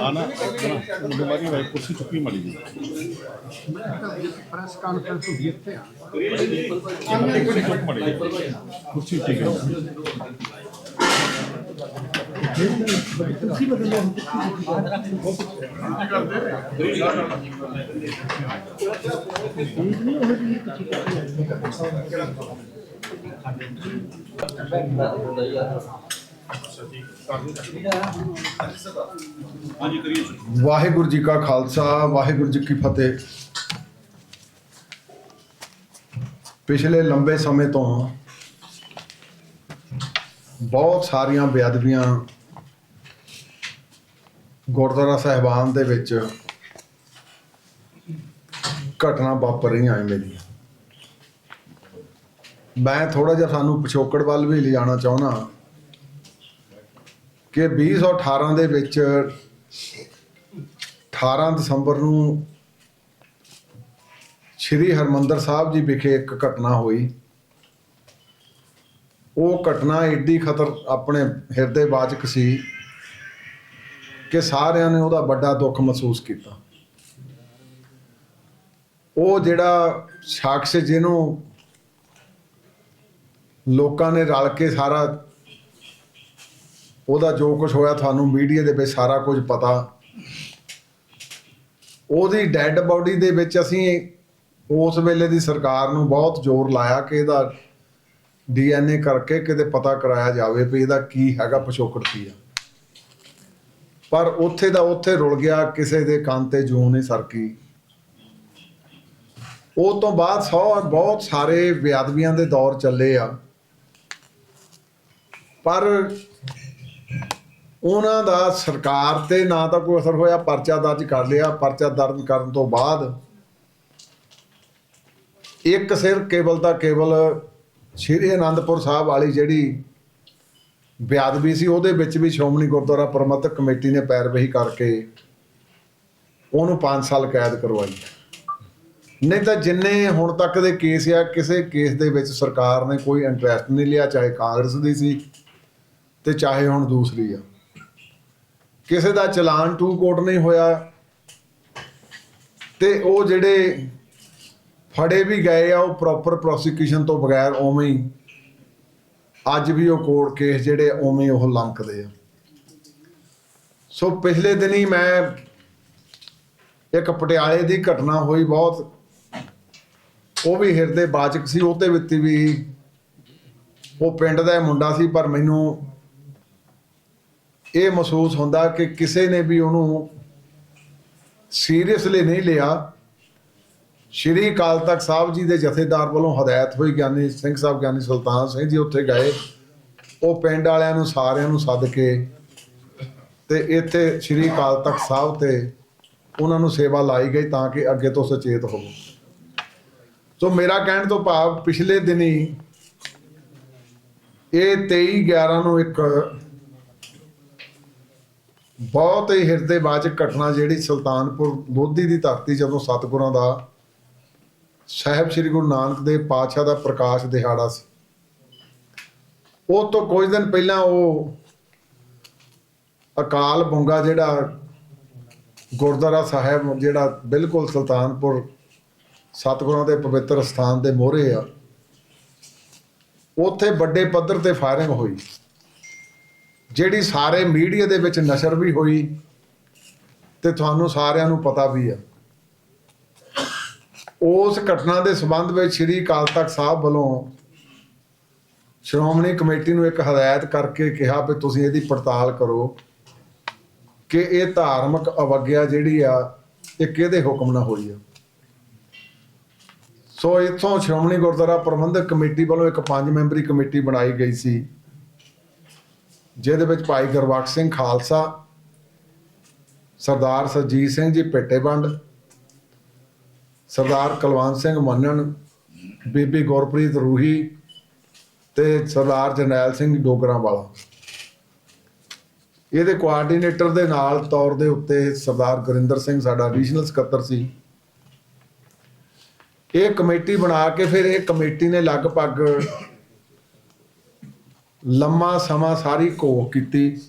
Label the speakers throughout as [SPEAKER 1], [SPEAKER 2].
[SPEAKER 1] ਆਨਾ ਉਹਦੇ ਬਾਕੀ ਵਾਈ ਕੁਰਸੀ ਚੁੱਕੀ ਮੜੀ ਜੀ
[SPEAKER 2] ਪ੍ਰੈਸ ਕਾਨਫਰੰਸ ਹੁੰਦੀ
[SPEAKER 3] ਵਾਹਿਗੁਰੂ ਜੀ ਕਾ ਖਾਲਸਾ, ਵਾਹਿਗੁਰੂ ਜੀ ਕੀ ਫਤਿਹ। ਪਿਛਲੇ ਲੰਬੇ ਸਮੇਂ ਤੋਂ ਬਹੁਤ ਸਾਰੀਆਂ ਬੇਅਦਬੀਆਂ ਗੁਰਦੁਆਰਾ ਸਾਹਿਬਾਨ ਦੇ ਵਿੱਚ ਘਟਨਾ ਵਾਪਰ ਰਹੀਆਂ ਐ ਮੇਰੀਆਂ ਮੈਂ ਥੋੜਾ ਜਿਹਾ ਸਾਨੂੰ ਪਿਛੋਕੜ ਵੱਲ ਵੀ ਲਿਜਾਣਾ ਚਾਹੁੰਦਾ। ਕਿ 2018 ਦੇ ਵਿੱਚ 18 ਦਸੰਬਰ ਨੂੰ ਸ਼੍ਰੀ ਹਰਮੰਦਰ ਸਾਹਿਬ ਜੀ ਵਿਖੇ ਇੱਕ ਘਟਨਾ ਹੋਈ। ਉਹ ਘਟਨਾ ਏਡੀ ਖਤਰ ਆਪਣੇ ਹਿਰਦੇ ਵਾਚਕ ਸੀ ਕਿ ਸਾਰਿਆਂ ਨੇ ਉਹਦਾ ਵੱਡਾ ਦੁੱਖ ਮਹਿਸੂਸ ਕੀਤਾ। ਉਹ ਜਿਹੜਾ ਸ਼ਖਸ ਜਿਹਨੂੰ ਲੋਕਾਂ ਨੇ ਰਲ ਕੇ ਸਾਰਾ ਉਹਦਾ ਜੋ ਕੁਝ ਹੋਇਆ ਤੁਹਾਨੂੰ ਮੀਡੀਆ ਦੇ ਵਿੱਚ ਸਾਰਾ ਕੁਝ ਪਤਾ। ਉਹਦੀ ਡੈੱਡ ਬਾਡੀ ਦੇ ਵਿੱਚ ਅਸੀਂ ਉਸ ਵੇਲੇ ਦੀ ਸਰਕਾਰ ਨੂੰ ਬਹੁਤ ਜ਼ੋਰ ਲਾਇਆ ਕਿ ਇਹਦਾ ਡੀਐਨਏ ਕਰਕੇ ਕਿਤੇ ਪਤਾ ਕਰਾਇਆ ਜਾਵੇ ਵੀ ਇਹਦਾ ਕੀ ਹੈਗਾ ਪਿਛੋਕੜ ਕੀ ਆ। ਪਰ ਉੱਥੇ ਦਾ ਉੱਥੇ ਰੁਲ ਗਿਆ, ਕਿਸੇ ਦੇ ਕੰਨ ਤੇ ਜੂੰ ਨਹੀਂ ਸਰਕੀ। ਉਹ ਤੋਂ ਬਾਅਦ ਸੌ ਬਹੁਤ ਸਾਰੇ ਬੇਅਦਬੀਆਂ ਦੇ ਦੌਰ ਚੱਲੇ ਆ। ਪਰ ਉਹਨਾਂ ਦਾ ਸਰਕਾਰ ਤੇ ਨਾ ਤਾਂ ਕੋਈ ਅਸਰ ਹੋਇਆ, ਪਰਚਾ ਦਰਜ ਕਰ ਲਿਆ, ਪਰਚਾ ਦਰਜ ਕਰਨ ਤੋਂ ਬਾਅਦ ਇੱਕ ਸਿਰ ਕੇਵਲ ਦਾ ਕੇਵਲ ਸ਼੍ਰੀ ਅਨੰਦਪੁਰ ਸਾਹਿਬ ਵਾਲੀ ਜਿਹੜੀ ਬਿਆਦਬੀ ਸੀ, ਉਹਦੇ ਵਿੱਚ ਵੀ ਸ਼੍ਰੋਮਣੀ ਗੁਰਦੁਆਰਾ ਪ੍ਰਬੰਧਕ ਕਮੇਟੀ ਨੇ ਪੈਰਵੀ ਕਰਕੇ ਉਹਨੂੰ 5 ਸਾਲ ਕੈਦ ਕਰਵਾਈ। ਨਹੀਂ ਤਾਂ ਜਿੰਨੇ ਹੁਣ ਤੱਕ ਦੇ ਕੇਸ ਆ, ਕਿਸੇ ਕੇਸ ਦੇ ਵਿੱਚ ਸਰਕਾਰ ਨੇ ਕੋਈ ਇੰਟਰਸਟ ਨਹੀਂ ਲਿਆ, ਚਾਹੇ ਕਾਂਗਰਸ ਦੀ ਸੀ ਤੇ ਚਾਹੇ ਹੁਣ ਦੂਸਰੀ ਆ। ਕਿਸੇ ਦਾ ਚਲਾਨ ਟੂ ਕੋਟ ਨਹੀਂ ਹੋਇਆ ਤੇ ਉਹ ਜਿਹੜੇ ਫੜੇ ਵੀ ਗਏ ਆ, ਉਹ ਪ੍ਰੋਪਰ ਪ੍ਰੋਸੀਕਿਊਸ਼ਨ ਤੋਂ ਬਗੈਰ ਉਵੇਂ ਹੀ, ਅੱਜ ਵੀ ਉਹ ਕੋਰਟ ਕੇਸ ਜਿਹੜੇ ਉਵੇਂ ਉਹ ਲੰਕਦੇ ਆ। ਸੋ ਪਿਛਲੇ ਦਿਨੀ ਮੈਂ ਇੱਕ ਪਟਿਆਲੇ ਦੀ ਘਟਨਾ ਹੋਈ ਬਹੁਤ, ਉਹ ਵੀ ਹਿਰਦੇ ਬਾਚਕ ਸੀ ਉਹਦੇ ਵਿੱਚ ਵੀ, ਉਹ ਪਿੰਡ ਦਾ ਮੁੰਡਾ ਸੀ, ਪਰ ਮੈਨੂੰ ਇਹ ਮਹਿਸੂਸ ਹੁੰਦਾ ਕਿ ਕਿਸੇ ਨੇ ਵੀ ਉਹਨੂੰ ਸੀਰੀਅਸਲੀ ਨਹੀਂ ਲਿਆ। ਸ਼੍ਰੀ ਅਕਾਲ ਤਖਤ ਸਾਹਿਬ ਜੀ ਦੇ ਜਥੇਦਾਰ ਵੱਲੋਂ ਹਦਾਇਤ ਹੋਈ, ਗਿਆਨੀ ਸਿੰਘ ਸਾਹਿਬ, ਗਿਆਨੀ ਸੁਲਤਾਨ ਸਿੰਘ ਜੀ ਉੱਥੇ ਗਏ। ਉਹ ਪਿੰਡ ਵਾਲਿਆਂ ਨੂੰ ਸਾਰਿਆਂ ਨੂੰ ਸੱਦ ਕੇ ਤੇ ਇੱਥੇ ਸ਼੍ਰੀ ਅਕਾਲ ਤਖਤ ਸਾਹਿਬ ਤੇ ਉਹਨਾਂ ਨੂੰ ਸੇਵਾ ਲਾਈ ਗਈ ਤਾਂ ਕਿ ਅੱਗੇ ਤੋਂ ਸੁਚੇਤ ਹੋਵੋ। ਸੋ ਮੇਰਾ ਕਹਿਣ ਤੋਂ ਭਾਵ ਪਿਛਲੇ ਦਿਨੀ ਇਹ 23 11 ਨੂੰ ਇੱਕ ਬਹੁਤ ਹੀ ਹਿਰਦੇਵਾਚਕ ਘਟਨਾ ਜਿਹੜੀ ਸੁਲਤਾਨਪੁਰ ਲੋਧੀ ਦੀ ਧਰਤੀ ਜਦੋਂ ਸਤਿਗੁਰਾਂ ਦਾ ਸਾਹਿਬ ਸ੍ਰੀ ਗੁਰੂ ਨਾਨਕ ਦੇਵ ਪਾਤਸ਼ਾਹ ਦਾ ਪ੍ਰਕਾਸ਼ ਦਿਹਾੜਾ ਸੀ। ਉਹ ਤੋਂ ਕੁਝ ਦਿਨ ਪਹਿਲਾਂ ਉਹ ਅਕਾਲ ਬੁੰਗਾ ਜਿਹੜਾ ਗੁਰਦੁਆਰਾ ਸਾਹਿਬ ਜਿਹੜਾ ਬਿਲਕੁਲ ਸੁਲਤਾਨਪੁਰ ਸਤਿਗੁਰਾਂ ਦੇ ਪਵਿੱਤਰ ਸਥਾਨ ਦੇ ਮੋਹਰੇ ਆ, ਉੱਥੇ ਵੱਡੇ ਪੱਧਰ ਤੇ ਫਾਇਰਿੰਗ ਹੋਈ। ਜਿਹੜੀ ਸਾਰੇ ਮੀਡੀਆ ਦੇ ਵਿੱਚ ਨਸ਼ਰ ਵੀ ਹੋਈ ਤੇ ਤੁਹਾਨੂੰ ਸਾਰਿਆਂ ਨੂੰ ਪਤਾ ਵੀ ਆ। ਉਸ ਘਟਨਾ ਦੇ ਸਬੰਧ ਵਿੱਚ ਸ੍ਰੀ ਅਕਾਲ ਤਖਤ ਸਾਹਿਬ ਵੱਲੋਂ ਸ਼੍ਰੋਮਣੀ ਕਮੇਟੀ ਨੂੰ ਇੱਕ ਹਦਾਇਤ ਕਰਕੇ ਕਿਹਾ ਵੀ ਤੁਸੀਂ ਇਹਦੀ ਪੜਤਾਲ ਕਰੋ ਕਿ ਇਹ ਧਾਰਮਿਕ ਅਵਗਿਆ ਜਿਹੜੀ ਆ, ਇਹ ਕਿਹਦੇ ਹੁਕਮ ਨਾਲ ਹੋਈ ਆ। ਸੋ ਇੱਥੋਂ ਸ਼੍ਰੋਮਣੀ ਗੁਰਦੁਆਰਾ ਪ੍ਰਬੰਧਕ ਕਮੇਟੀ ਵੱਲੋਂ ਇੱਕ ਪੰਜ ਮੈਂਬਰੀ ਕਮੇਟੀ ਬਣਾਈ ਗਈ ਸੀ। ਜਿਹਦੇ ਵਿੱਚ ਭਾਈ ਗੁਰਬਖਸ਼ ਸਿੰਘ ਖਾਲਸਾ, ਸਰਦਾਰ ਸਰਜੀਤ ਸਿੰਘ ਜੀ ਭੇਟੇਵੰਡ ਸਰਦਾਰ ਕੁਲਵੰਤ ਸਿੰਘ ਮੰਨਣ, ਬੀਬੀ ਗੁਰਪ੍ਰੀਤ ਰੂਹੀ ਤੇ ਸਰਦਾਰ ਜਰਨੈਲ ਸਿੰਘ ਡੋਗਰਾਂ ਵਾਲਾ ਇਹਦੇ ਕੋਆਰਡੀਨੇਟਰ ਦੇ ਨਾਲ ਤੌਰ ਦੇ ਉੱਤੇ ਸਰਦਾਰ ਗੁਰਿੰਦਰ ਸਿੰਘ ਸਾਡਾ ਰੀਜਨਲ ਸਕੱਤਰ ਸੀ। ਇਹ ਕਮੇਟੀ ਬਣਾ ਕੇ ਫਿਰ ਇਹ ਕਮੇਟੀ ਨੇ ਲਗਭਗ ਲੰਮਾ ਸਮਾਂ ਸਾਰੀ ਘੋਖ ਕੀਤੀ।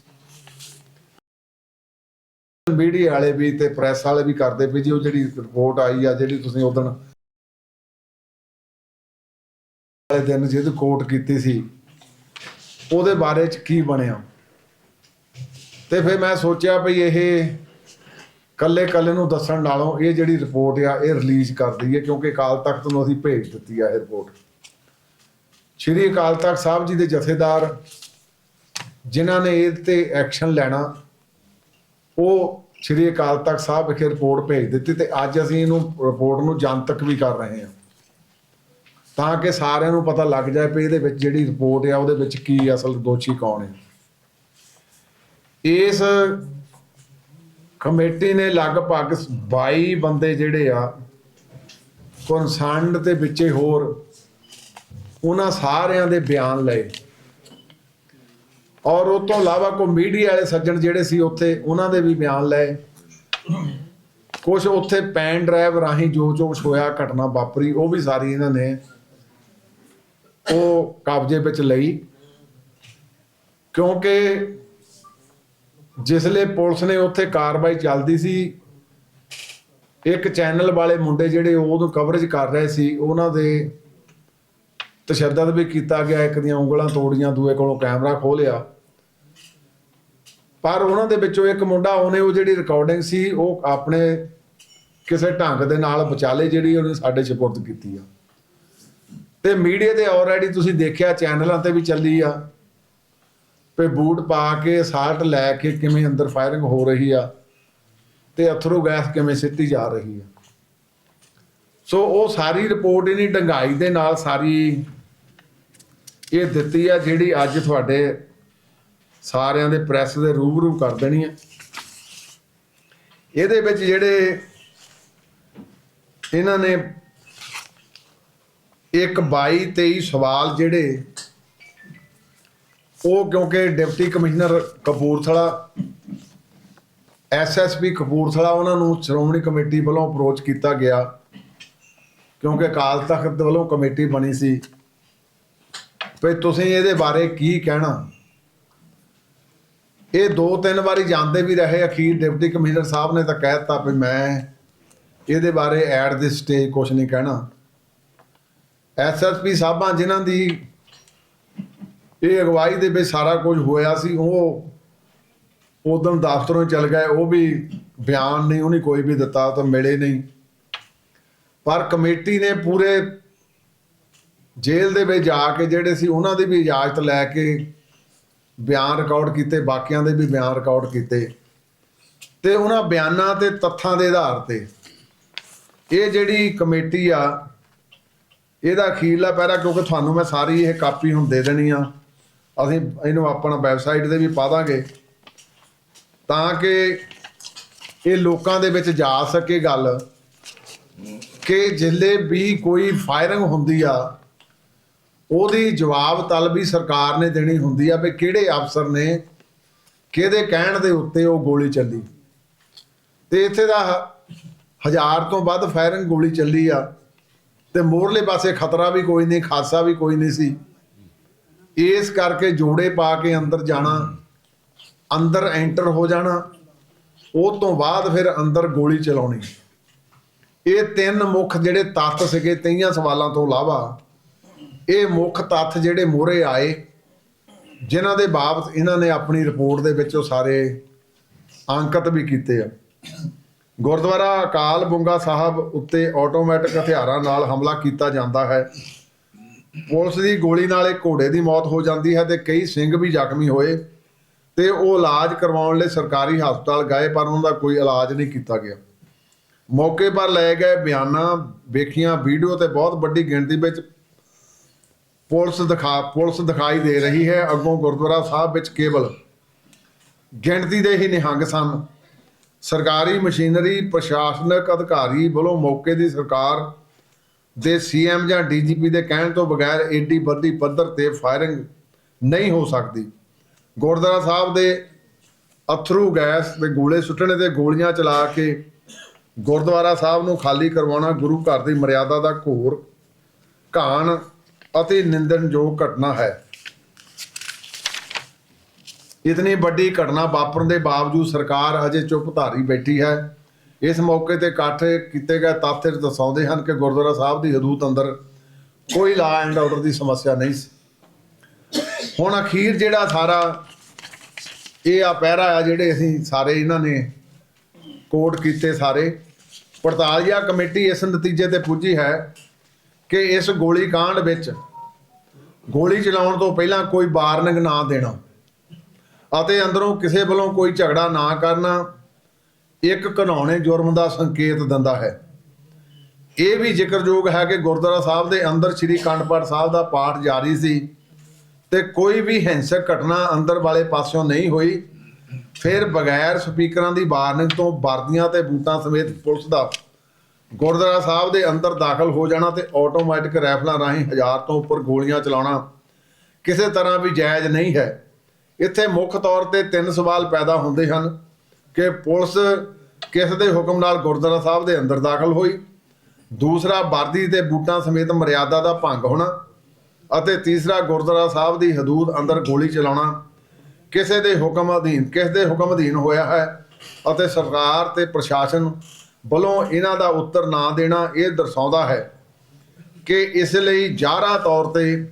[SPEAKER 3] ਮੀਡੀਆ ਵਾਲੇ ਵੀ ਤੇ ਪ੍ਰੈਸ ਵਾਲੇ ਵੀ ਕਰਦੇ ਵੀ ਜੀ, ਉਹ ਜਿਹੜੀ ਰਿਪੋਰਟ ਆਈ ਆ, ਜਿਹੜੀ ਤੁਸੀਂ ਉਦੋਂ ਵਾਲੇ ਦਿਨ ਜਿਹਦੀ ਕੋਟ ਕੀਤੀ ਸੀ, ਉਹਦੇ ਬਾਰੇ ਚ ਕੀ ਬਣਿਆ? ਤੇ ਫਿਰ ਮੈਂ ਸੋਚਿਆ ਵੀ ਇਹ ਕੱਲੇ ਕੱਲੇ ਨੂੰ ਦੱਸਣ ਨਾਲੋਂ ਇਹ ਜਿਹੜੀ ਰਿਪੋਰਟ ਆ, ਇਹ ਰਿਲੀਜ਼ ਕਰ ਦਈਏ, ਕਿਉਂਕਿ ਅਕਾਲ ਤਖਤ ਨੂੰ ਅਸੀਂ ਭੇਜ ਦਿੱਤੀ ਆ ਇਹ ਰਿਪੋਰਟ ਸ਼੍ਰੀ ਅਕਾਲ ਤਖਤ ਸਾਹਿਬ ਜੀ ਦੇ ਜਥੇਦਾਰ, ਜਿਨ੍ਹਾਂ ਨੇ ਇਹ ਤੇ ਐਕਸ਼ਨ ਲੈਣਾ, ਉਹ ਸ਼੍ਰੀ ਅਕਾਲ ਤਖਤ ਸਾਹਿਬ ਵਿਖੇ ਰਿਪੋਰਟ ਭੇਜ ਦਿੱਤੀ ਤੇ ਅੱਜ ਅਸੀਂ ਇਹਨੂੰ ਰਿਪੋਰਟ ਨੂੰ ਜਨਤਕ ਵੀ ਕਰ ਰਹੇ ਹਾਂ। ਤਾਂ ਕਿ ਸਾਰਿਆਂ ਨੂੰ ਪਤਾ ਲੱਗ ਜਾਏ ਵੀ ਇਹਦੇ ਵਿੱਚ ਜਿਹੜੀ ਰਿਪੋਰਟ ਆ, ਉਹਦੇ ਵਿੱਚ ਕੀ ਅਸਲ ਦੋਸ਼ੀ ਕੌਣ ਹੈ। ਇਸ ਕਮੇਟੀ ਨੇ ਲਗਭਗ 22 ਬੰਦੇ ਜਿਹੜੇ ਆ ਕਨਸਰਨਡ ਤੇ ਵਿੱਚੇ ਹੋਰ ਉਹਨਾਂ ਸਾਰਿਆਂ ਦੇ ਬਿਆਨ ਲਏ। ਔਰ ਉਹ ਤੋਂ ਇਲਾਵਾ ਕੋਈ ਮੀਡੀਆ ਵਾਲੇ ਸੱਜਣ ਜਿਹੜੇ ਸੀ ਉੱਥੇ, ਉਹਨਾਂ ਦੇ ਵੀ ਬਿਆਨ ਲਏ। ਕੁਝ ਉੱਥੇ ਪੈਨ ਡਰਾਈਵ ਰਾਹੀਂ ਜੋ ਜੋ ਹੋਇਆ, ਘਟਨਾ ਵਾਪਰੀ, ਉਹ ਵੀ ਸਾਰੀ ਇਹਨਾਂ ਨੇ ਉਹ ਕਬਜ਼ੇ ਵਿੱਚ ਲਈ। ਕਿਉਂਕਿ ਜਿਸਲੇ ਪੁਲਿਸ ਨੇ ਉੱਥੇ ਕਾਰਵਾਈ ਚੱਲਦੀ ਸੀ, ਇੱਕ ਚੈਨਲ ਵਾਲੇ ਮੁੰਡੇ ਜਿਹੜੇ ਉਹਨੂੰ ਕਵਰੇਜ ਕਰ ਰਹੇ ਸੀ, ਉਹਨਾਂ ਦੇ ਤਸ਼ੱਦਦ ਵੀ ਕੀਤਾ ਗਿਆ, ਇੱਕ ਦੀਆਂ ਉਂਗਲਾਂ ਤੋੜੀਆਂ, ਦੂਏ ਕੋਲੋਂ ਕੈਮਰਾ ਖੋਲਿਆ ਪਰ ਉਹਨਾਂ ਦੇ ਵਿੱਚੋਂ ਇੱਕ ਮੁੰਡਾ, ਉਹਨੇ ਉਹ ਜਿਹੜੀ ਰਿਕਾਰਡਿੰਗ ਸੀ, ਉਹ ਆਪਣੇ ਕਿਸੇ ਢੰਗ ਦੇ ਨਾਲ ਵਿਚਾਲੇ ਜਿਹੜੀ ਉਹਨੇ ਸਾਡੇ ਸਪੁਰਦ ਕੀਤੀ ਆ। ਤੇ ਮੀਡੀਆ ਤੇ ਆਲਰੇਡੀ ਤੁਸੀਂ ਦੇਖਿਆ, ਚੈਨਲਾਂ ਤੇ ਵੀ ਚੱਲੀ ਆ। ਤੇ ਬੂਟ ਪਾ ਕੇ, ਸਾਲਟ ਲੈ ਕੇ ਕਿਵੇਂ ਅੰਦਰ ਫਾਇਰਿੰਗ ਹੋ ਰਹੀ ਆ, ਤੇ ਅਥਰੂ ਗੈਸ ਕਿਵੇਂ ਸਿੱਟੀ ਜਾ ਰਹੀ ਆ। ਸੋ ਉਹ ਸਾਰੀ ਰਿਪੋਰਟ ਇਹਨੀ ਡੰਗਾਈ ਦੇ ਨਾਲ ਸਾਰੀ ਇਹ ਦਿੱਤੀ ਆ ਜਿਹੜੀ ਅੱਜ ਤੁਹਾਡੇ ਸਾਰਿਆਂ ਦੇ ਪ੍ਰੈਸ ਦੇ ਰੂਬਰੂ ਕਰ ਦੇਣੀ ਆ। ਇਹਦੇ ਵਿੱਚ ਜਿਹੜੇ ਇਹਨਾਂ ਨੇ ਇੱਕ 22 23 ਸਵਾਲ ਜਿਹੜੇ, ਉਹ ਕਿਉਂਕਿ deputy commissioner Kapurthala SSP Kapurthala ਉਹਨਾਂ ਨੂੰ ਸ਼੍ਰੋਮਣੀ ਕਮੇਟੀ ਵੱਲੋਂ ਅਪਰੋਚ ਕੀਤਾ ਗਿਆ ਕਿਉਂਕਿ ਅਕਾਲ ਤਖਤ ਵੱਲੋਂ ਕਮੇਟੀ ਬਣੀ ਸੀ। ਵੀ ਤੁਸੀਂ ਇਹਦੇ ਬਾਰੇ ਕੀ ਕਹਿਣਾ? ਇਹ ਦੋ ਤਿੰਨ ਵਾਰੀ ਜਾਂਦੇ ਵੀ ਰਹੇ, ਅਖੀਰ ਡਿਪਟੀ ਕਮਿਸ਼ਨਰ ਸਾਹਿਬ ਨੇ ਤਾਂ ਕਹਿ ਦਿੱਤਾ ਵੀ ਮੈਂ ਇਹਦੇ ਬਾਰੇ ਐਟ ਦਿਸ ਸਟੇਜ ਕੁਝ ਨਹੀਂ ਕਹਿਣਾ। ਐਸਐਸਪੀ ਸਾਹਿਬਾਂ ਜਿਨ੍ਹਾਂ ਦੀ ਇਹ ਅਗਵਾਈ ਦੇ ਵਿੱਚ ਸਾਰਾ ਕੁਝ ਹੋਇਆ ਸੀ, ਉਹ ਉਦੋਂ ਦਫ਼ਤਰੋਂ ਚਲ ਗਏ, ਉਹ ਵੀ ਬਿਆਨ ਨਹੀਂ, ਉਹਨੇ ਕੋਈ ਵੀ ਦਿੱਤਾ ਤਾਂ ਮਿਲੇ ਨਹੀਂ। ਪਰ ਕਮੇਟੀ ਨੇ ਪੂਰੇ ਜੇਲ੍ਹ ਦੇ ਵਿੱਚ ਜਾ ਕੇ ਜਿਹੜੇ ਸੀ ਉਹਨਾਂ ਦੀ ਵੀ ਇਜਾਜ਼ਤ ਲੈ ਕੇ ਬਿਆਨ ਰਿਕਾਰਡ ਕੀਤੇ, ਬਾਕੀਆਂ ਦੇ ਵੀ ਬਿਆਨ ਰਿਕਾਰਡ ਕੀਤੇ। ਤੇ ਉਹਨਾਂ ਬਿਆਨਾਂ ਤੇ ਤੱਥਾਂ ਦੇ ਆਧਾਰ ਤੇ ਇਹ ਜਿਹੜੀ ਕਮੇਟੀ ਆ, ਇਹਦਾ ਅਖੀਰਲਾ ਪੈਰਾ ਕਿਉਂਕਿ ਤੁਹਾਨੂੰ ਮੈਂ ਸਾਰੀ ਇਹ ਕਾਪੀ ਹੁਣ ਦੇ ਦੇਣੀ ਆ, ਅਸੀਂ ਇਹਨੂੰ ਆਪਣਾ ਵੈਬਸਾਈਟ ਤੇ ਵੀ ਪਾ ਦਾਂਗੇ, ਤਾਂ ਕਿ ਇਹ ਲੋਕਾਂ ਦੇ ਵਿੱਚ ਜਾ ਸਕੇ ਗੱਲ, ਕਿ ਜਿੱਲੇ ਵੀ ਕੋਈ ਫਾਇਰਿੰਗ ਹੁੰਦੀ ਆ ਉਹਦੀ ਜਵਾਬ ਤਲਬੀ ਸਰਕਾਰ ਨੇ ਦੇਣੀ ਹੁੰਦੀ ਆ ਵੀ ਕਿਹੜੇ ਅਫਸਰ ਨੇ, ਕਿਹਦੇ ਕਹਿਣ ਦੇ ਉੱਤੇ ਉਹ ਗੋਲੀ ਚੱਲੀ। ਤੇ ਇੱਥੇ ਦਾ ਹਜ਼ਾਰ ਤੋਂ ਵੱਧ ਫਾਇਰਿੰਗ ਗੋਲੀ ਚੱਲੀ ਆ। ਤੇ ਮੋਰਲੇ ਪਾਸੇ ਖਤਰਾ ਵੀ ਕੋਈ ਨਹੀਂ, ਖਾਸਾ ਵੀ ਕੋਈ ਨਹੀਂ ਸੀ। ਇਸ ਕਰਕੇ ਜੋੜੇ ਪਾ ਕੇ ਅੰਦਰ ਜਾਣਾ, ਅੰਦਰ ਐਂਟਰ ਹੋ ਜਾਣਾ, ਉਹ ਤੋਂ ਬਾਅਦ ਫਿਰ ਅੰਦਰ ਗੋਲੀ ਚਲਾਉਣੀ। ਇਹ ਤਿੰਨ ਮੁੱਖ ਜਿਹੜੇ ਤੱਤ ਸੀਗੇ, ਤਈਆਂ ਸਵਾਲਾਂ ਤੋਂ ਇਲਾਵਾ ਇਹ ਮੁੱਖ ਤੱਥ ਜਿਹੜੇ ਮੋਹਰੇ ਆਏ, ਜਿਨ੍ਹਾਂ ਦੇ ਬਾਬਤ ਇਹਨਾਂ ਨੇ ਆਪਣੀ ਰਿਪੋਰਟ ਦੇ ਵਿੱਚ ਉਹ ਸਾਰੇ ਅੰਕਿਤ ਵੀ ਕੀਤੇ ਆ। ਗੁਰਦੁਆਰਾ ਅਕਾਲ ਬੁੰਗਾ ਸਾਹਿਬ ਉੱਤੇ ਆਟੋਮੈਟਿਕ ਹਥਿਆਰਾਂ ਨਾਲ ਹਮਲਾ ਕੀਤਾ ਜਾਂਦਾ ਹੈ। ਪੁਲਿਸ ਦੀ ਗੋਲੀ ਨਾਲ ਇੱਕ ਘੋੜੇ ਦੀ ਮੌਤ ਹੋ ਜਾਂਦੀ ਹੈ ਤੇ ਕਈ ਸਿੰਘ ਵੀ ਜ਼ਖਮੀ ਹੋਏ ਤੇ ਉਹ ਇਲਾਜ ਕਰਵਾਉਣ ਲਈ ਸਰਕਾਰੀ ਹਸਪਤਾਲ ਗਏ, ਪਰ ਉਹਨਾਂ ਦਾ ਕੋਈ ਇਲਾਜ ਨਹੀਂ ਕੀਤਾ ਗਿਆ। ਮੌਕੇ ਪਰ ਲਏ ਗਏ ਬਿਆਨਾਂ, ਵੇਖੀਆਂ, ਵੀਡੀਓ ਤੇ ਬਹੁਤ ਵੱਡੀ ਗਿਣਤੀ ਵਿੱਚ ਪੁਲਿਸ ਦਿਖਾ, ਪੁਲਿਸ ਦਿਖਾਈ ਦੇ ਰਹੀ ਹੈ ਅੱਗੋਂ ਗੁਰਦੁਆਰਾ ਸਾਹਿਬ ਵਿੱਚ ਕੇਵਲ ਗਿਣਤੀ ਦੇ ਹੀ ਨਿਹੰਗ ਸਨ। ਸਰਕਾਰੀ ਮਸ਼ੀਨਰੀ, ਪ੍ਰਸ਼ਾਸਨਿਕ ਅਧਿਕਾਰੀ ਵੱਲੋਂ ਮੌਕੇ ਦੀ ਸਰਕਾਰ ਦੇ ਸੀਐਮ ਜਾਂ ਡੀਜੀਪੀ ਦੇ ਕਹਿਣ ਤੋਂ ਬਗੈਰ ਏਡੀ ਵੱਡੀ ਪੱਧਰ ਤੇ ਫਾਇਰਿੰਗ ਨਹੀਂ ਹੋ ਸਕਦੀ। ਗੁਰਦੁਆਰਾ ਸਾਹਿਬ ਦੇ ਅਥਰੂ ਗੈਸ ਦੇ ਗੋਲੇ ਸੁੱਟਣੇ ਤੇ ਗੋਲੀਆਂ ਚਲਾ ਕੇ ਗੁਰਦੁਆਰਾ ਸਾਹਿਬ ਨੂੰ ਖਾਲੀ ਕਰਵਾਉਣਾ ਗੁਰੂ ਘਰ ਦੀ ਮਰਿਆਦਾ ਦਾ ਘੋਰ ਘਾਣ ਅਤੇ ਨਿੰਦਣਯੋਗ ਘਟਨਾ ਹੈ। ਇਤਨੀ ਵੱਡੀ ਘਟਨਾ ਵਾਪਰਨ ਦੇ ਬਾਵਜੂਦ ਸਰਕਾਰ ਅਜੇ ਚੁੱਪ ਧਾਰੀ ਬੈਠੀ ਹੈ। ਇਸ ਮੌਕੇ ਤੇ ਇਕੱਠ ਕੀਤੇ ਗਏ ਤੱਥ ਦਰਸਾਉਂਦੇ ਹਨ ਕਿ ਗੁਰਦੁਆਰਾ ਸਾਹਿਬ ਦੀ ਹਦੂਦ ਅੰਦਰ ਕੋਈ ਲਾ ਐਂਡ ਆਰਡਰ ਦੀ ਸਮੱਸਿਆ ਨਹੀਂ ਸੀ। ਹੁਣ ਅਖੀਰ ਜਿਹੜਾ ਸਾਰਾ ਇਹ ਆ ਪਹਿਰਾ ਆ ਜਿਹੜੇ ਅਸੀਂ ਸਾਰੇ ਇਹਨਾਂ ਨੇ ਕੋਟ ਕੀਤੇ ਸਾਰੇ ਪੜਤਾਲੀਆ ਕਮੇਟੀ ਇਸ ਨਤੀਜੇ ਤੇ ਪੁੱਜੀ ਹੈ ਕਿ ਇਸ ਗੋਲੀ ਕਾਂਡ ਵਿੱਚ ਗੋਲੀ ਚਲਾਉਣ ਤੋਂ ਪਹਿਲਾਂ ਕੋਈ ਵਾਰਨਿੰਗ ਨਾ ਦੇਣਾ ਅਤੇ ਅੰਦਰੋਂ ਕਿਸੇ ਵੱਲੋਂ ਕੋਈ ਝਗੜਾ ਨਾ ਕਰਨਾ, ਇੱਕ ਘਨਾਉਣੇ ਜੁਰਮ ਦਾ ਸੰਕੇਤ ਦਿੰਦਾ ਹੈ। ਇਹ ਵੀ ਜ਼ਿਕਰਯੋਗ ਹੈ ਕਿ ਗੁਰਦੁਆਰਾ ਸਾਹਿਬ ਦੇ ਅੰਦਰ ਸ੍ਰੀ ਅਖੰਡ ਪਾਠ ਸਾਹਿਬ ਦਾ ਪਾਠ ਜਾਰੀ ਸੀ ਤੇ ਕੋਈ ਵੀ ਹਿੰਸਕ ਘਟਨਾ ਅੰਦਰ ਵਾਲੇ ਪਾਸਿਓਂ ਨਹੀਂ ਹੋਈ। ਫਿਰ ਬਗੈਰ ਸਪੀਕਰਾਂ ਦੀ ਵਾਰਨਿੰਗ ਤੋਂ ਵਰਦੀਆਂ ਤੇ ਬੂਟਾਂ ਸਮੇਤ ਪੁਲਿਸ ਦਾ ਗੁਰਦੁਆਰਾ ਸਾਹਿਬ ਦੇ ਅੰਦਰ ਦਾਖਲ ਹੋ ਜਾਣਾ ਤੇ ਆਟੋਮੈਟਿਕ ਰਾਈਫਲਾਂ ਰਾਹੀਂ ਹਜ਼ਾਰ ਤੋਂ ਉੱਪਰ ਗੋਲੀਆਂ ਚਲਾਉਣਾ ਕਿਸੇ ਤਰ੍ਹਾਂ ਵੀ ਜਾਇਜ਼ ਨਹੀਂ ਹੈ। ਇੱਥੇ ਮੁੱਖ ਤੌਰ ਤੇ ਤਿੰਨ ਸਵਾਲ ਪੈਦਾ ਹੁੰਦੇ ਹਨ ਕਿ ਪੁਲਿਸ ਕਿਸ ਦੇ ਹੁਕਮ ਨਾਲ ਗੁਰਦੁਆਰਾ ਸਾਹਿਬ ਦੇ ਅੰਦਰ ਦਾਖਲ ਹੋਈ? ਦੂਸਰਾ, ਵਰਦੀ ਤੇ ਬੂਟਾਂ ਸਮੇਤ ਮਰਿਆਦਾ ਦਾ ਭੰਗ ਹੋਣਾ ਅਤੇ ਤੀਸਰਾ, ਗੁਰਦੁਆਰਾ ਸਾਹਿਬ ਦੀ ਹਦੂਦ ਅੰਦਰ ਗੋਲੀ ਚਲਾਉਣਾ। ਕਿਸੇ ਦੇ ਹੁਕਮ ਅਧੀਨ, ਕਿਸ ਦੇ ਹੁਕਮ ਅਧੀਨ ਹੋਇਆ ਹੈ ਅਤੇ ਸਰਕਾਰ ਤੇ ਪ੍ਰਸ਼ਾਸਨ ਵੱਲੋਂ ਇਹਨਾਂ ਦਾ ਉੱਤਰ ਨਾ ਦੇਣਾ ਇਹ ਦਰਸਾਉਂਦਾ ਹੈ ਕਿ ਇਸ ਲਈ ਜਾਹਰਾ ਤੌਰ ਤੇ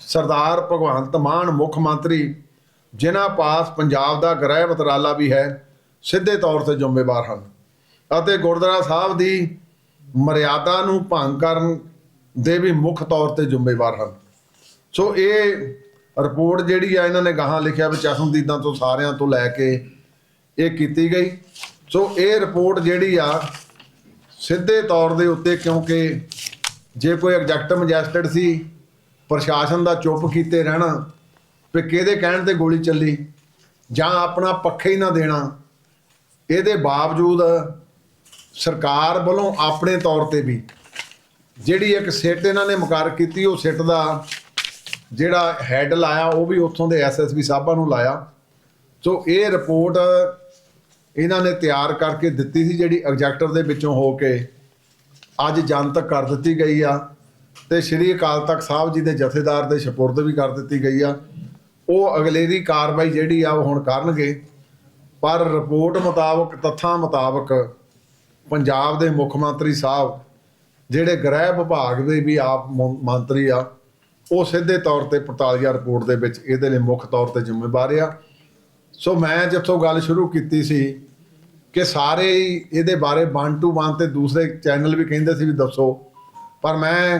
[SPEAKER 3] ਸਰਦਾਰ ਭਗਵੰਤ ਮਾਨ ਮੁੱਖ ਮੰਤਰੀ, ਜਿਨ੍ਹਾਂ ਪਾਸ ਪੰਜਾਬ ਦਾ ਗ੍ਰਹਿ ਮੰਤਰਾਲਾ ਵੀ ਹੈ, ਸਿੱਧੇ ਤੌਰ ਤੇ ਜ਼ਿੰਮੇਵਾਰ ਹਨ ਅਤੇ ਗੁਰਦੁਆਰਾ ਸਾਹਿਬ ਦੀ ਮਰਿਆਦਾ ਨੂੰ ਭੰਗ ਕਰਨ ਦੇ ਵੀ ਮੁੱਖ ਤੌਰ ਤੇ ਜ਼ਿੰਮੇਵਾਰ ਹਨ। ਸੋ ਇਹ ਰਿਪੋਰਟ ਜਿਹੜੀ ਆ, ਇਹਨਾਂ ਨੇ ਗਾਹਾਂ ਲਿਖਿਆ ਵੀ ਚਸ਼ਮਦੀਦਾਂ ਤੋਂ ਸਾਰਿਆਂ ਤੋਂ ਲੈ ਕੇ ਇਹ ਕੀਤੀ ਗਈ। ਸੋ ਇਹ ਰਿਪੋਰਟ ਜਿਹੜੀ ਆ, ਸਿੱਧੇ ਤੌਰ ਦੇ ਉੱਤੇ ਕਿਉਂਕਿ ਜੇ ਕੋਈ ਐਗਜੈਕਟ ਮੈਜਿਸਟਰੇਟ ਸੀ, ਪ੍ਰਸ਼ਾਸਨ ਦਾ ਚੁੱਪ ਕੀਤੇ ਰਹਿਣਾ, ਵੀ ਕਿਹਦੇ ਕਹਿਣ ਤੇ ਗੋਲੀ ਚੱਲੀ, ਜਾਂ ਆਪਣਾ ਪੱਖੇ ਹੀ ਨਾ ਦੇਣਾ, ਇਹਦੇ ਬਾਵਜੂਦ ਸਰਕਾਰ ਵੱਲੋਂ ਆਪਣੇ ਤੌਰ ਤੇ ਵੀ ਜਿਹੜੀ ਇੱਕ ਸਿੱਟ ਇਹਨਾਂ ਨੇ ਮੁਕਰ ਕੀਤੀ, ਉਹ ਸਿੱਟ ਦਾ ਜਿਹੜਾ ਹੈੱਡ ਲਾਇਆ, ਉਹ ਵੀ ਉੱਥੋਂ ਦੇ ਐਸਐਸਪੀ ਸਾਹਿਬਾਂ ਨੂੰ ਲਾਇਆ। ਸੋ ਇਹ ਰਿਪੋਰਟ ਇਹਨਾਂ ਨੇ ਤਿਆਰ ਕਰਕੇ ਦਿੱਤੀ ਸੀ ਜਿਹੜੀ ਐਗਜੈਕਟਰ ਦੇ ਵਿੱਚੋਂ ਹੋ ਕੇ। ਅੱਜ ਜਨਤਕ ਕਰ ਦਿੱਤੀ ਗਈ ਆ ਤੇ ਸ਼੍ਰੀ ਅਕਾਲ ਤਖਤ ਸਾਹਿਬ ਜੀ ਦੇ ਜਥੇਦਾਰ ਦੇ ਸਪੁਰਦ ਵੀ ਕਰ ਦਿੱਤੀ ਗਈ ਆ। ਉਹ ਅਗਲੇਰੀ ਕਾਰਵਾਈ ਜਿਹੜੀ ਆ ਉਹ ਹੁਣ ਕਰਨਗੇ। ਪਰ ਰਿਪੋਰਟ ਮੁਤਾਬਕ, ਤੱਥਾਂ ਮੁਤਾਬਕ ਪੰਜਾਬ ਦੇ ਮੁੱਖ ਮੰਤਰੀ ਸਾਹਿਬ, ਜਿਹੜੇ ਗ੍ਰਹਿ ਵਿਭਾਗ ਦੇ ਵੀ ਆਪ ਮੰਤਰੀ ਆ, ਉਹ ਸਿੱਧੇ ਤੌਰ ਤੇ 45 ਰਿਪੋਰਟ ਦੇ ਵਿੱਚ ਇਹਦੇ ਲਈ ਮੁੱਖ ਤੌਰ ਤੇ ਜ਼ਿੰਮੇਵਾਰ ਆ। ਸੋ ਮੈਂ ਜਿੱਥੋਂ ਗੱਲ ਸ਼ੁਰੂ ਕੀਤੀ ਸੀ ਕਿ ਸਾਰੇ ਇਹਦੇ ਬਾਰੇ 1 ਟੂ 1 ਤੇ ਦੂਸਰੇ ਚੈਨਲ ਵੀ ਕਹਿੰਦੇ ਸੀ ਵੀ ਦੱਸੋ। ਪਰ ਮੈਂ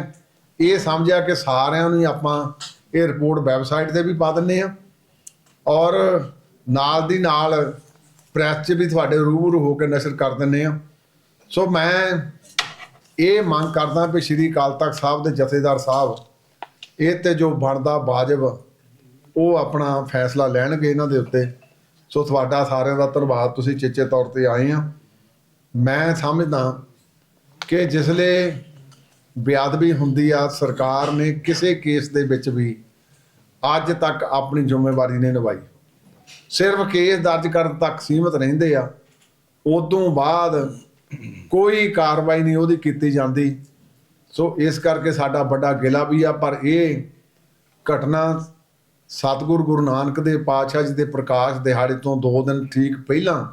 [SPEAKER 3] ਇਹ ਸਮਝਿਆ ਕਿ ਸਾਰਿਆਂ ਨੂੰ ਹੀ ਆਪਾਂ ਇਹ ਰਿਪੋਰਟ ਵੈਬਸਾਈਟ ਤੇ ਵੀ ਪਾ ਦਿੰਨੇ ਆ ਔਰ ਨਾਲ ਦੀ ਨਾਲ ਪ੍ਰੈਸ 'ਚ ਵੀ ਤੁਹਾਡੇ ਰੂਬਰੂ ਹੋ ਕੇ ਨਸ਼ਰ ਕਰ ਦਿੰਨੇ ਆ ਸੋ ਮੈਂ ਇਹ ਮੰਗ ਕਰਦਾ ਵੀ ਸ਼੍ਰੀ ਅਕਾਲ ਤਖਤ ਸਾਹਿਬ ਦੇ ਜਥੇਦਾਰ ਸਾਹਿਬ, ਇਹ ਤੇ ਜੋ ਬਣਦਾ ਵਾਜਬ, ਉਹ ਆਪਣਾ ਫੈਸਲਾ ਲੈਣਗੇ ਇਹਨਾਂ ਦੇ ਉੱਤੇ। ਸੋ ਤੁਹਾਡਾ ਸਾਰਿਆਂ ਦਾ ਧੰਨਵਾਦ, ਤੁਸੀਂ ਚੇਚੇ ਤੌਰ ਤੇ ਆਏ ਆ। ਮੈਂ ਸਮਝਦਾ ਕਿ ਜਿਸਲੇ ਬੇਅਦਬੀ ਹੁੰਦੀ ਆ, ਸਰਕਾਰ ਨੇ ਕਿਸੇ ਕੇਸ ਦੇ ਵਿੱਚ ਵੀ ਅੱਜ ਤੱਕ ਆਪਣੀ ਜ਼ਿੰਮੇਵਾਰੀ ਨਹੀਂ ਨਿਭਾਈ। ਸਿਰਫ ਕੇਸ ਦਰਜ ਕਰਨ ਤੱਕ ਸੀਮਤ ਰਹਿੰਦੇ ਆ, ਉਦੋਂ ਬਾਅਦ ਕੋਈ ਕਾਰਵਾਈ ਨਹੀਂ ਉਹਦੀ ਕੀਤੀ ਜਾਂਦੀ। ਸੋ ਇਸ ਕਰਕੇ ਸਾਡਾ ਵੱਡਾ ਗਿਲਾ ਵੀ ਆ, ਪਰ ਇਹ ਘਟਨਾ ਸਤਿਗੁਰ ਗੁਰੂ ਨਾਨਕ ਦੇ ਪਾਤਸ਼ਾਹ ਜੀ ਦੇ ਪ੍ਰਕਾਸ਼ ਦਿਹਾੜੇ ਤੋਂ 2 ਦਿਨ ਠੀਕ ਪਹਿਲਾਂ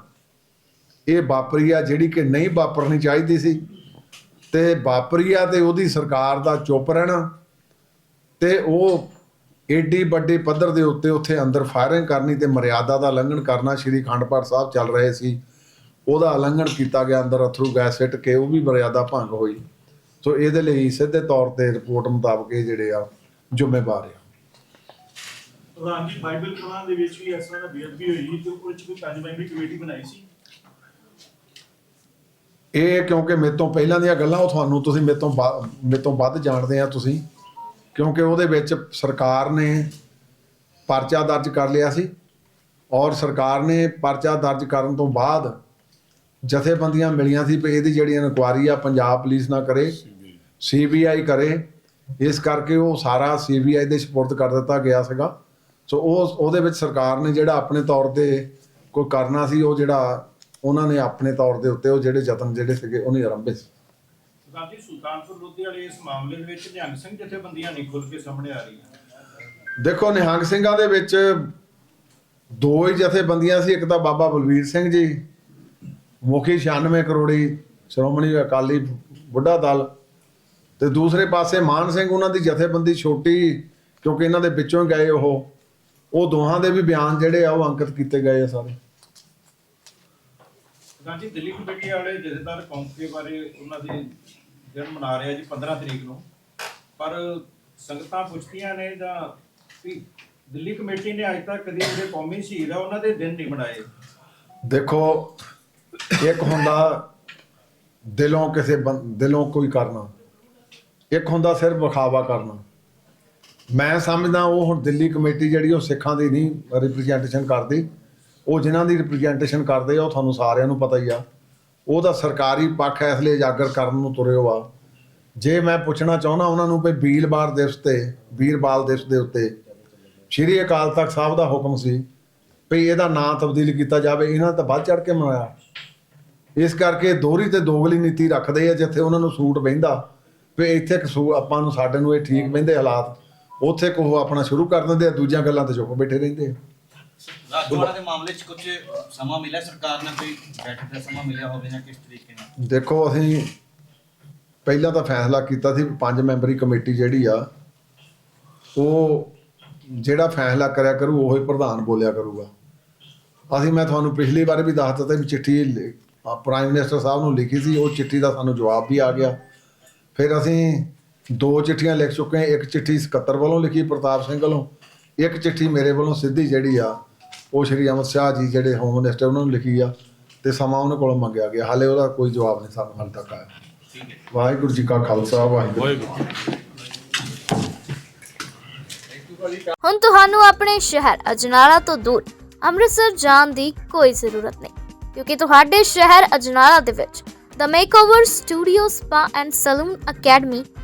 [SPEAKER 3] ਇਹ ਵਾਪਰੀ ਆ, ਜਿਹੜੀ ਕਿ ਨਹੀਂ ਵਾਪਰਨੀ ਚਾਹੀਦੀ ਸੀ। ਤੇ ਵਾਪਰੀ ਆ ਤੇ ਉਹਦੀ ਸਰਕਾਰ ਦਾ ਚੁੱਪ ਰਹਿਣਾ ਤੇ ਉਹ ਏਡੀ ਵੱਡੇ ਪੱਧਰ ਦੇ ਉੱਤੇ ਉੱਥੇ ਅੰਦਰ ਫਾਇਰਿੰਗ ਕਰਨੀ ਤੇ ਮਰਿਆਦਾ ਦਾ ਉਲੰਘਣ ਕਰਨਾ ਸ਼੍ਰੀ ਅਖੰਡ ਪਾਠ ਸਾਹਿਬ ਚੱਲ ਰਹੇ ਸੀ। ਉਹਦਾ ਉਲੰਘਣ ਕੀਤਾ ਗਿਆ, ਅੰਦਰ ਅਥਰੂ ਗੈਸ ਸਿੱਟ ਕੇ ਉਹ ਵੀ ਮਰਿਆਦਾ ਭੰਗ ਹੋਈ। ਸੋ ਇਹਦੇ ਲਈ ਸਿੱਧੇ ਤੌਰ ਤੇ ਰਿਪੋਰਟ ਮੁਤਾਬਕ ਇਹ ਜਿਹੜੇ ਆ ਜ਼ਿੰਮੇਵਾਰ ਆ।
[SPEAKER 2] ਪ੍ਰਧਾਨ ਜੀ ਬਾਈਬਲ ਕਲਾਂ ਦੇ ਵਿੱਚ ਵੀ ਇਸ ਤਰ੍ਹਾਂ ਦਾ ਬੇਅਦਬੀ ਹੋਈ ਤੇ ਉਹ ਚ ਕੋਈ ਪੰਜ ਮੈਂਬਰੀ ਕਮੇਟੀ ਬਣਾਈ ਸੀ।
[SPEAKER 3] ਇਹ ਕਿਉਂਕਿ ਮੇਰੇ ਤੋਂ ਪਹਿਲਾਂ ਦੀਆਂ ਗੱਲਾਂ ਉਹ ਤੁਹਾਨੂੰ ਤੁਸੀਂ ਮੇਰੇ ਤੋਂ ਮੇਰੇ ਤੋਂ ਵੱਧ ਜਾਣਦੇ ਆ ਤੁਸੀਂ ਕਿਉਂਕਿ ਉਹਦੇ ਵਿੱਚ ਸਰਕਾਰ ਨੇ ਪਰਚਾ ਦਰਜ ਕਰ ਲਿਆ ਸੀ ਔਰ ਸਰਕਾਰ ਨੇ ਪਰਚਾ ਦਰਜ ਕਰਨ ਤੋਂ ਬਾਅਦ ਜਥੇਬੰਦੀਆਂ ਮਿਲੀਆਂ ਸੀ ਵੀ ਇਹਦੀ ਜਿਹੜੀ ਇਨਕੁਆਰੀ ਆ ਪੰਜਾਬ ਪੁਲਿਸ ਨਾ ਕਰੇ ਸੀਬੀਆਈ ਕਰੇ ਇਸ ਕਰਕੇ ਉਹ ਸਾਰਾ ਸੀਬੀਆਈ ਦੇ ਸਪੁਰਦ ਕਰ ਦਿੱਤਾ ਗਿਆ ਸੀਗਾ। ਸੋ ਉਹ ਉਹਦੇ ਵਿੱਚ ਸਰਕਾਰ ਨੇ ਜਿਹੜਾ ਆਪਣੇ ਤੌਰ ਤੇ ਕੋਈ ਕਰਨਾ ਸੀ ਉਹ ਜਿਹੜਾ ਉਹਨਾਂ ਨੇ ਆਪਣੇ ਤੌਰ ਦੇ ਉੱਤੇ ਉਹ ਜਿਹੜੇ ਯਤਨ ਜਿਹੜੇ ਸੀਗੇ ਉਹਨੇ ਆਰੰਭੇ ਸੀ।
[SPEAKER 2] ਜੀ ਸੁਲਤਾਨਪੁਰ ਲੋਧੀ ਵਾਲੇ ਇਸ ਮਾਮਲੇ ਦੇ ਵਿੱਚ ਨਿਹੰਗ ਸਿੰਘ ਜਥੇਬੰਦੀਆਂ ਨਹੀਂ ਖੁੱਲ ਕੇ ਸਾਹਮਣੇ ਆ ਰਹੀਆਂ।
[SPEAKER 3] ਦੇਖੋ ਨਿਹੰਗ ਸਿੰਘਾਂ ਦੇ ਵਿੱਚ ਦੋ ਹੀ ਜਥੇਬੰਦੀਆਂ ਸੀ ਇੱਕ ਤਾਂ ਬਾਬਾ ਬਲਵੀਰ ਸਿੰਘ ਜੀ ਮੁਖੀ 96 ਕਰੋੜੀ ਸ਼੍ਰੋਮਣੀ ਅਕਾਲੀ ਬੁੱਢਾ ਦਲ ਤੇ ਦੂਸਰੇ ਪਾਸੇ ਮਾਨ ਸਿੰਘ ਉਹਨਾਂ ਦੀ ਜਥੇਬੰਦੀ ਛੋਟੀ ਕਿਉਂਕਿ ਇਹਨਾਂ ਦੇ ਵਿੱਚੋਂ ਗਏ ਉਹ। ਉਹ ਦੋਹਾਂ ਦੇ ਵੀ ਬਿਆਨ ਜਿਹੜੇ ਆ ਉਹ ਅੰਕਿਤ ਕੀਤੇ ਗਏ ਆ ਸਾਰੇ।
[SPEAKER 4] ਗਾਂਧੀ ਦਿੱਲੀ ਕਮੇਟੀ ਵਾਲੇ ਜਥੇਦਾਰ ਕੌਂਕੇ ਬਾਰੇ ਉਹਨਾਂ ਦੇ ਦਿਨ ਮਨਾ ਰਹੇ ਆ ਜੀ 15 ਤਰੀਕ ਨੂੰ। ਪਰ ਸੰਗਤਾਂ ਪੁੱਛਦੀਆਂ ਨੇ ਜਾਂ ਵੀ ਦਿੱਲੀ ਕਮੇਟੀ ਨੇ ਅੱਜ ਤੱਕ ਕਦੀ ਜਿਹੜੇ ਕੌਮੀ ਸ਼ਹੀਦ ਆ ਉਹਨਾਂ ਦੇ ਦਿਨ ਨਹੀਂ ਮਨਾਏ।
[SPEAKER 3] ਦੇਖੋ ਇੱਕ ਹੁੰਦਾ ਦਿਲੋਂ ਕਿਸੇ ਦਿਲੋਂ ਕੋਈ ਕਰਨਾ। ਇੱਕ ਹੁੰਦਾ ਸਿਰਫ ਵਿਖਾਵਾ ਕਰਨਾ। ਮੈਂ ਸਮਝਦਾ ਉਹ ਹੁਣ ਦਿੱਲੀ ਕਮੇਟੀ ਜਿਹੜੀ ਉਹ ਸਿੱਖਾਂ ਦੀ ਨਹੀਂ ਰਿਪਰੈਜ਼ੈਂਟੇਸ਼ਨ ਕਰਦੀ। ਉਹ ਜਿਨ੍ਹਾਂ ਦੀ ਰਿਪਰੈਜ਼ੈਂਟੇਸ਼ਨ ਕਰਦੇ ਆ, ਉਹ ਤੁਹਾਨੂੰ ਸਾਰਿਆਂ ਨੂੰ ਪਤਾ ਹੀ ਆ। ਉਹ ਤਾਂ ਸਰਕਾਰੀ ਪੱਖ ਇਸ ਲਈ ਉਜਾਗਰ ਕਰਨ ਨੂੰ ਤੁਰਿਓ ਆ। ਜੇ ਮੈਂ ਪੁੱਛਣਾ ਚਾਹੁੰਦਾ ਉਹਨਾਂ ਨੂੰ ਵੀ ਵੀਰਵਾਰ ਦਿਵਸ ਤੇ, ਵੀਰਬਾਲ ਦਿਵਸ ਦੇ ਉੱਤੇ, ਸ਼੍ਰੀ ਅਕਾਲ ਤਖਤ ਸਾਹਿਬ ਦਾ ਹੁਕਮ ਸੀ ਵੀ ਇਹਦਾ ਨਾਂ ਤਬਦੀਲ ਕੀਤਾ ਜਾਵੇ। ਇਹਨਾਂ ਤਾਂ ਵੱਧ ਚੜ ਕੇ ਮਨਾਇਆ। ਇਸ ਕਰਕੇ ਦੋਹਰੀ ਤੇ ਦੋਗਲੀ ਨੀਤੀ ਰੱਖਦੇ ਆ, ਜਿੱਥੇ ਉਹਨਾਂ ਨੂੰ ਸੂਟ ਬਹਿੰਦਾ, ਵੀ ਇੱਥੇ ਕਸੂ ਆਪਾਂ ਨੂੰ ਸਾਡੇ ਨੂੰ ਇਹ ਠੀਕ ਬਹਿੰਦੇ ਹਾਲਾਤ। ਉੱਥੇ ਕੋ ਆਪਣਾ ਸ਼ੁਰੂ ਕਰ ਦਿੰਦੇ ਆ ਦੂਜੀਆਂ ਗੱਲਾਂ ਤੇ ਚੁੱਪ ਬੈਠੇ ਰਹਿੰਦੇ ਆ।
[SPEAKER 5] ਰਾਜਵਾੜਾ ਦੇ ਮਾਮਲੇ 'ਚ ਕੁਝ ਸਮਾਂ ਮਿਲਿਆ? ਸਰਕਾਰ ਨੇ ਕੋਈ ਬੈਠਕ ਦਾ ਸਮਾਂ ਮਿਲਿਆ ਹੋਵੇ ਜਾਂ ਕਿਸ ਤਰੀਕੇ ਨਾਲ?
[SPEAKER 3] ਦੇਖੋ ਅਸੀਂ ਪਹਿਲਾਂ ਤਾਂ ਫੈਸਲਾ ਕੀਤਾ ਸੀ ਵੀ ਪੰਜ ਮੈਂਬਰੀ ਕਮੇਟੀ ਜਿਹੜੀ ਆ ਉਹ ਜਿਹੜਾ ਫੈਸਲਾ ਕਰਿਆ ਕਰੂ ਉਹ ਹੀ ਪ੍ਰਧਾਨ ਬੋਲਿਆ ਕਰੂਗਾ। ਅਸੀਂ ਮੈਂ ਤੁਹਾਨੂੰ ਪਿਛਲੀ ਵਾਰ ਵੀ ਦੱਸ ਦਿੱਤਾ ਵੀ ਚਿੱਠੀ ਪ੍ਰਾਈਮ ਮਿਨਿਸਟਰ ਸਾਹਿਬ ਨੂੰ ਲਿਖੀ ਸੀ ਉਹ ਚਿੱਠੀ ਦਾ ਸਾਨੂੰ ਜਵਾਬ ਵੀ ਆ ਗਿਆ। ਫਿਰ ਅਸੀਂ ਦੋ ਚਿੱਠੀਆਂ ਲਿਖ ਚੁੱਕੇ ਹਾਂ। ਇੱਕ ਚਿੱਠੀ ਸਕੱਤਰ ਵੱਲੋਂ ਲਿਖੀ, ਪ੍ਰਤਾਪ ਸਿੰਘ ਵੱਲੋਂ। ਇੱਕ ਚਿੱਠੀ ਮੇਰੇ ਵੱਲੋਂ ਸਿੱਧੀ ਜਿਹੜੀ ਆ, ਉਹ ਸ਼੍ਰੀ ਅਮਿਤ ਸ਼ਾਹ ਜੀ ਜਿਹੜੇ ਹੋਮ ਮਿਨਿਸਟਰ ਉਹਨਾਂ ਨੂੰ ਲਿਖੀ ਆ ਤੇ ਸਮਾਂ ਉਹਨਾਂ ਕੋਲੋਂ ਮੰਗਿਆ ਗਿਆ। ਹਾਲੇ ਉਹਦਾ ਕੋਈ ਜਵਾਬ ਨਹੀਂ ਸਾਨੂੰ ਹਾਲੇ ਤੱਕ ਆਇਆ। ਵਾਹਿਗੁਰੂ ਜੀ ਕਾ ਖਾਲਸਾ,
[SPEAKER 1] ਵਾਹਿਗੁਰੂ
[SPEAKER 6] ਹੁਣ ਤੁਹਾਨੂੰ ਆਪਣੇ ਸ਼ਹਿਰ ਅਜਨਾਲਾ ਤੋਂ ਦੂਰ ਅੰਮ੍ਰਿਤਸਰ ਜਾਣ ਦੀ ਕੋਈ ਜ਼ਰੂਰਤ ਨਹੀਂ, ਕਿਉਂਕਿ ਤੁਹਾਡੇ ਸ਼ਹਿਰ ਅਜਨਾਲਾ ਦੇ ਵਿੱਚ the makeover studio spa and salon academy